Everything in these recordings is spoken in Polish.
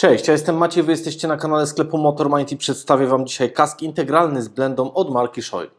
Cześć, ja jestem Maciej, wy jesteście na kanale sklepu MotorMind i przedstawię wam dzisiaj kask integralny z blendą od marki Shoei.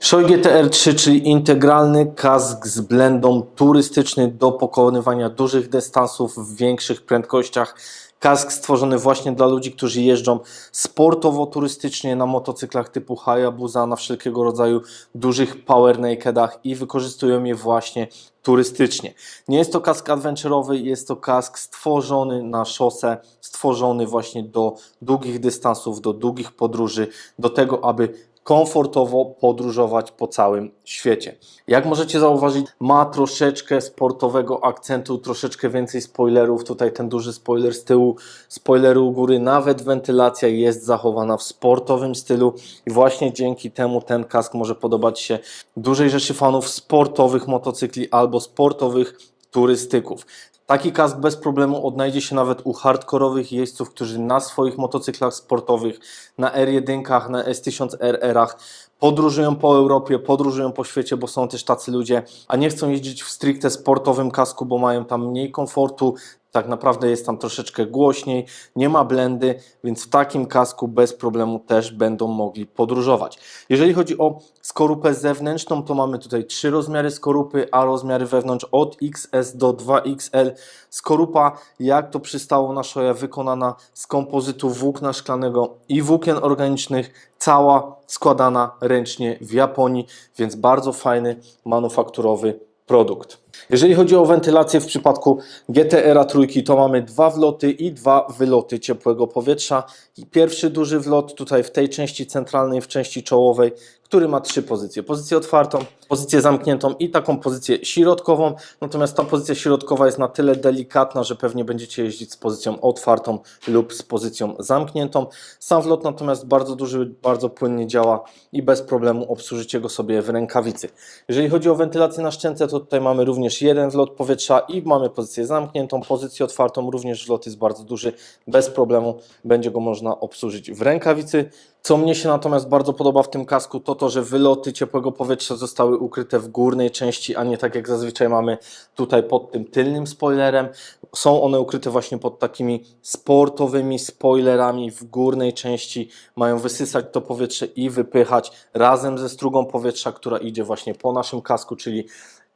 Shoei GTR 3, czyli integralny kask z blendą turystyczny do pokonywania dużych dystansów w większych prędkościach. Kask stworzony właśnie dla ludzi, którzy jeżdżą sportowo-turystycznie na motocyklach typu Hayabusa, na wszelkiego rodzaju dużych power nakedach i wykorzystują je właśnie turystycznie. Nie jest to kask adventurowy, jest to kask stworzony na szosę, stworzony właśnie do długich dystansów, do długich podróży, do tego, aby komfortowo podróżować po całym świecie. Jak możecie zauważyć, ma troszeczkę sportowego akcentu, troszeczkę więcej spoilerów. Tutaj ten duży spoiler z tyłu, spoilery u góry, nawet wentylacja jest zachowana w sportowym stylu i właśnie dzięki temu ten kask może podobać się dużej rzeszy fanów sportowych motocykli albo sportowych turystyków. Taki kask bez problemu odnajdzie się nawet u hardkorowych jeźdźców, którzy na swoich motocyklach sportowych, na R1, na S1000RR-ach podróżują po Europie, podróżują po świecie, bo są też tacy ludzie, a nie chcą jeździć w stricte sportowym kasku, bo mają tam mniej komfortu, tak naprawdę jest tam troszeczkę głośniej, nie ma blendy, więc w takim kasku bez problemu też będą mogli podróżować. Jeżeli chodzi o skorupę zewnętrzną, to mamy tutaj trzy rozmiary skorupy, a rozmiary wewnątrz od XS do 2XL. Skorupa, jak to przystało na szoję, wykonana z kompozytu włókna szklanego i włókien organicznych, cała składana ręcznie w Japonii, więc bardzo fajny manufakturowy produkt. Jeżeli chodzi o wentylację w przypadku GTR trójki, to mamy dwa wloty i dwa wyloty ciepłego powietrza. I pierwszy duży wlot tutaj w tej części centralnej, w części czołowej, który ma trzy pozycje. Pozycję otwartą, pozycję zamkniętą i taką pozycję środkową. Natomiast ta pozycja środkowa jest na tyle delikatna, że pewnie będziecie jeździć z pozycją otwartą lub z pozycją zamkniętą. Sam wlot natomiast bardzo duży, bardzo płynnie działa i bez problemu obsłużycie go sobie w rękawicy. Jeżeli chodzi o wentylację na szczęce, to tutaj mamy również jeden wlot powietrza i mamy pozycję zamkniętą, pozycję otwartą, również wlot jest bardzo duży, bez problemu będzie go można obsłużyć w rękawicy. Co mnie się natomiast bardzo podoba w tym kasku, to to, że wyloty ciepłego powietrza zostały ukryte w górnej części, a nie tak jak zazwyczaj mamy tutaj pod tym tylnym spoilerem. Są one ukryte właśnie pod takimi sportowymi spoilerami w górnej części. Mają wysysać to powietrze i wypychać razem ze strugą powietrza, która idzie właśnie po naszym kasku, czyli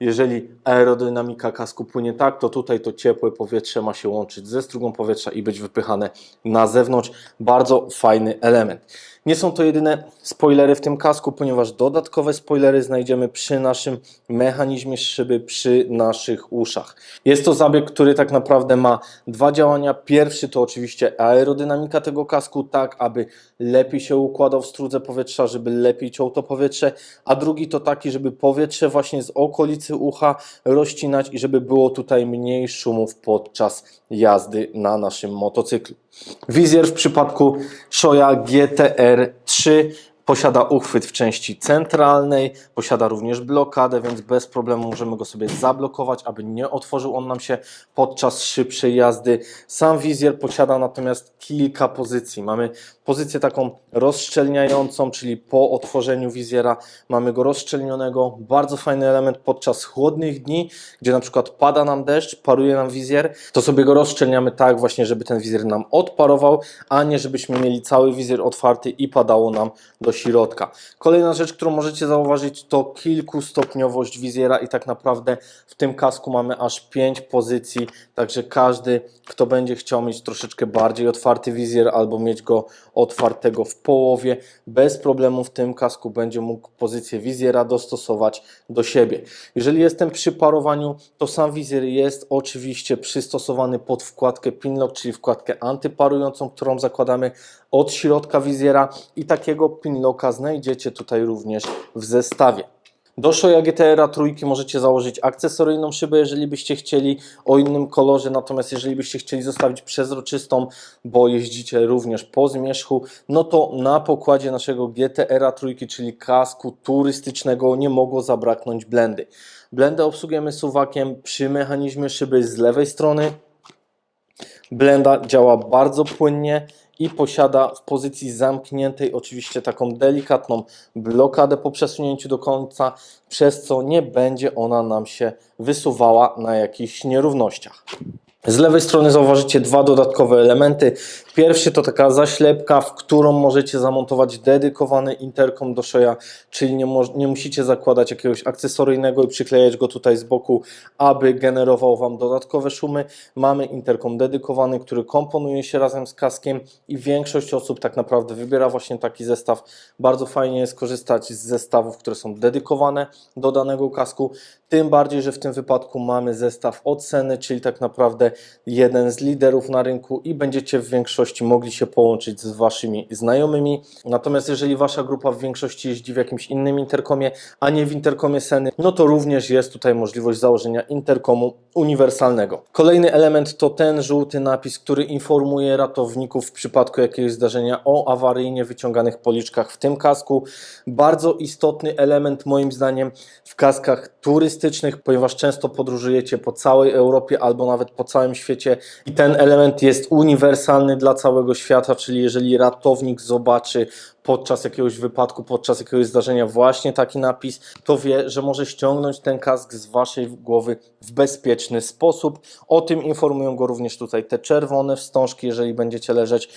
jeżeli aerodynamika kasku płynie tak, to tutaj to ciepłe powietrze ma się łączyć ze strugą powietrza i być wypychane na zewnątrz. Bardzo fajny element. Nie są to jedyne spoilery w tym kasku, ponieważ dodatkowe spoilery znajdziemy przy naszym mechanizmie szyby, przy naszych uszach. Jest to zabieg, który tak naprawdę ma dwa działania. Pierwszy to oczywiście aerodynamika tego kasku, tak aby lepiej się układał w strudze powietrza, żeby lepiej ciął to powietrze, a drugi to taki, żeby powietrze właśnie z okolicy ucha rozcinać i żeby było tutaj mniej szumów podczas jazdy na naszym motocyklu. Wizjer w przypadku Shoya GTR 3 posiada uchwyt w części centralnej, posiada również blokadę, więc bez problemu możemy go sobie zablokować, aby nie otworzył on nam się podczas szybszej jazdy. Sam wizjer posiada natomiast kilka pozycji. Mamy pozycję taką rozszczelniającą, czyli po otworzeniu wizjera mamy go rozszczelnionego. Bardzo fajny element podczas chłodnych dni, gdzie na przykład pada nam deszcz, paruje nam wizjer, to sobie go rozszczelniamy tak właśnie, żeby ten wizjer nam odparował, a nie żebyśmy mieli cały wizjer otwarty i padało nam do środka. Kolejna rzecz, którą możecie zauważyć, to kilkustopniowość wizjera i tak naprawdę w tym kasku mamy aż 5 pozycji, także każdy, kto będzie chciał mieć troszeczkę bardziej otwarty wizjer albo mieć go otwartego w połowie, bez problemu w tym kasku będzie mógł pozycję wizjera dostosować do siebie. Jeżeli jestem przy parowaniu, to sam wizjer jest oczywiście przystosowany pod wkładkę Pinlock, czyli wkładkę antyparującą, którą zakładamy od środka wizjera i takiego pinlocka znajdziecie tutaj również w zestawie. Do Shoya GTR trójki możecie założyć akcesoryjną szybę, jeżeli byście chcieli o innym kolorze, natomiast jeżeli byście chcieli zostawić przezroczystą, bo jeździcie również po zmierzchu, no to na pokładzie naszego GTR trójki, czyli kasku turystycznego nie mogło zabraknąć blendy. Blendę obsługujemy suwakiem przy mechanizmie szyby z lewej strony, Blenda działa bardzo płynnie i posiada w pozycji zamkniętej oczywiście taką delikatną blokadę po przesunięciu do końca, przez co nie będzie ona nam się wysuwała na jakichś nierównościach. Z lewej strony zauważycie dwa dodatkowe elementy. Pierwszy to taka zaślepka, w którą możecie zamontować dedykowany interkom do szoja, czyli nie, nie musicie zakładać jakiegoś akcesoryjnego i przyklejać go tutaj z boku, aby generował Wam dodatkowe szumy. Mamy interkom dedykowany, który komponuje się razem z kaskiem i większość osób tak naprawdę wybiera właśnie taki zestaw. Bardzo fajnie jest korzystać z zestawów, które są dedykowane do danego kasku, tym bardziej, że w tym wypadku mamy zestaw od Seny, czyli tak naprawdę jeden z liderów na rynku i będziecie w większości mogli się połączyć z Waszymi znajomymi. Natomiast jeżeli Wasza grupa w większości jeździ w jakimś innym interkomie, a nie w interkomie Seny, no to również jest tutaj możliwość założenia interkomu uniwersalnego. Kolejny element to ten żółty napis, który informuje ratowników w przypadku jakiegoś zdarzenia o awaryjnie wyciąganych policzkach w tym kasku. Bardzo istotny element moim zdaniem w kaskach turystycznych, ponieważ często podróżujecie po całej Europie albo nawet po całym świecie i ten element jest uniwersalny dla całego świata, czyli jeżeli ratownik zobaczy podczas jakiegoś wypadku, podczas jakiegoś zdarzenia właśnie taki napis, to wie, że może ściągnąć ten kask z waszej głowy w bezpieczny sposób. O tym informują go również tutaj te czerwone wstążki, jeżeli będziecie leżeć,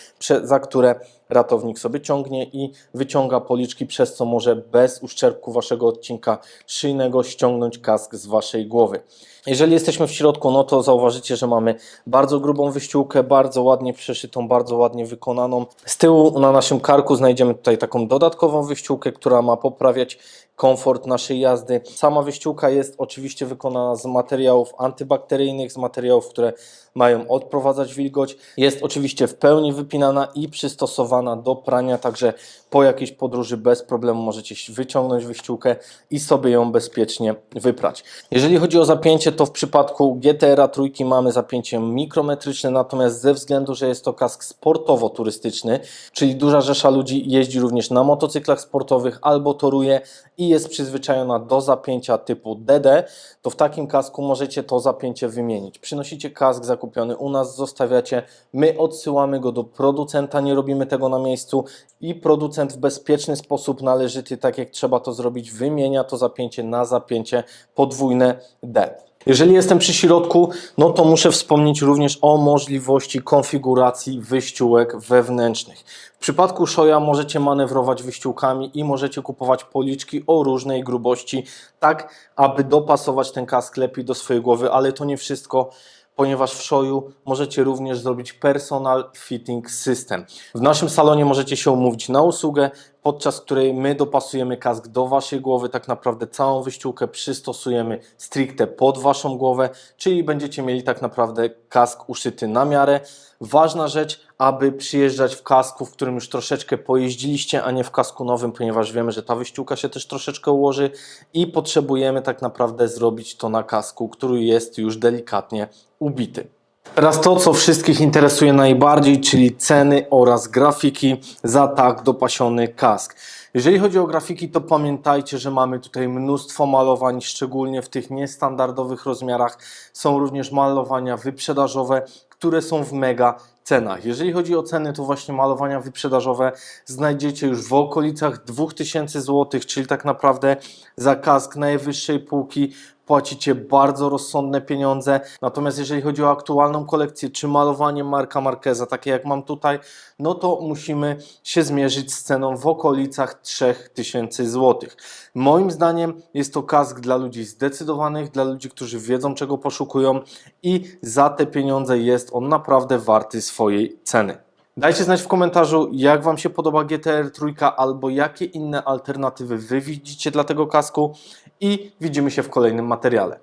za które ratownik sobie ciągnie i wyciąga policzki, przez co może bez uszczerbku waszego odcinka szyjnego ściągnąć kask z waszej głowy. Jeżeli jesteśmy w środku, no to zauważycie, że mamy bardzo grubą wyściółkę, bardzo ładnie przeszytą, bardzo ładnie wykonaną. Z tyłu na naszym karku znajdziemy tutaj taką dodatkową wyściółkę, która ma poprawiać komfort naszej jazdy. Sama wyściółka jest oczywiście wykonana z materiałów antybakteryjnych, z materiałów, które mają odprowadzać wilgoć. Jest oczywiście w pełni wypinana i przystosowana do prania, także po jakiejś podróży bez problemu możecie wyciągnąć wyściółkę i sobie ją bezpiecznie wyprać. Jeżeli chodzi o zapięcie, to w przypadku GTR-a trójki mamy zapięcie mikrometryczne, natomiast ze względu, że jest to kask sportowo-turystyczny, czyli duża rzesza ludzi jeździ również na motocyklach sportowych albo toruje i jest przyzwyczajona do zapięcia typu DD, to w takim kasku możecie to zapięcie wymienić. Przynosicie kask zakupiony u nas, zostawiacie, my odsyłamy go do producenta, nie robimy tego na miejscu i producent w bezpieczny sposób należyty, tak jak trzeba to zrobić, wymienia to zapięcie na zapięcie podwójne D. Jeżeli jestem przy środku, no to muszę wspomnieć również o możliwości konfiguracji wyściółek wewnętrznych. W przypadku szoja możecie manewrować wyściółkami i możecie kupować policzki o różnej grubości, tak aby dopasować ten kask lepiej do swojej głowy, ale to nie wszystko ponieważ w Shoju możecie również zrobić personal fitting system. W naszym salonie możecie się umówić na usługę, podczas której my dopasujemy kask do waszej głowy, tak naprawdę całą wyściółkę przystosujemy stricte pod waszą głowę, czyli będziecie mieli tak naprawdę kask uszyty na miarę. Ważna rzecz, aby przyjeżdżać w kasku, w którym już troszeczkę pojeździliście, a nie w kasku nowym, ponieważ wiemy, że ta wyściółka się też troszeczkę ułoży i potrzebujemy tak naprawdę zrobić to na kasku, który jest już delikatnie ubity. Teraz to, co wszystkich interesuje najbardziej, czyli ceny oraz grafiki za tak dopasiony kask. Jeżeli chodzi o grafiki, to pamiętajcie, że mamy tutaj mnóstwo malowań, szczególnie w tych niestandardowych rozmiarach. Są również malowania wyprzedażowe, które są w mega cenach. Jeżeli chodzi o ceny, to właśnie malowania wyprzedażowe znajdziecie już w okolicach 2000 zł, czyli tak naprawdę za kask najwyższej półki płacicie bardzo rozsądne pieniądze. Natomiast jeżeli chodzi o aktualną kolekcję, czy malowanie marka Marqueza, takie jak mam tutaj, no to musimy się zmierzyć z ceną w okolicach 3000 zł. Moim zdaniem jest to kask dla ludzi zdecydowanych, dla ludzi, którzy wiedzą czego poszukują i za te pieniądze jest on naprawdę warty swojej ceny. Dajcie znać w komentarzu, jak Wam się podoba GTR trójka albo jakie inne alternatywy Wy widzicie dla tego kasku i widzimy się w kolejnym materiale.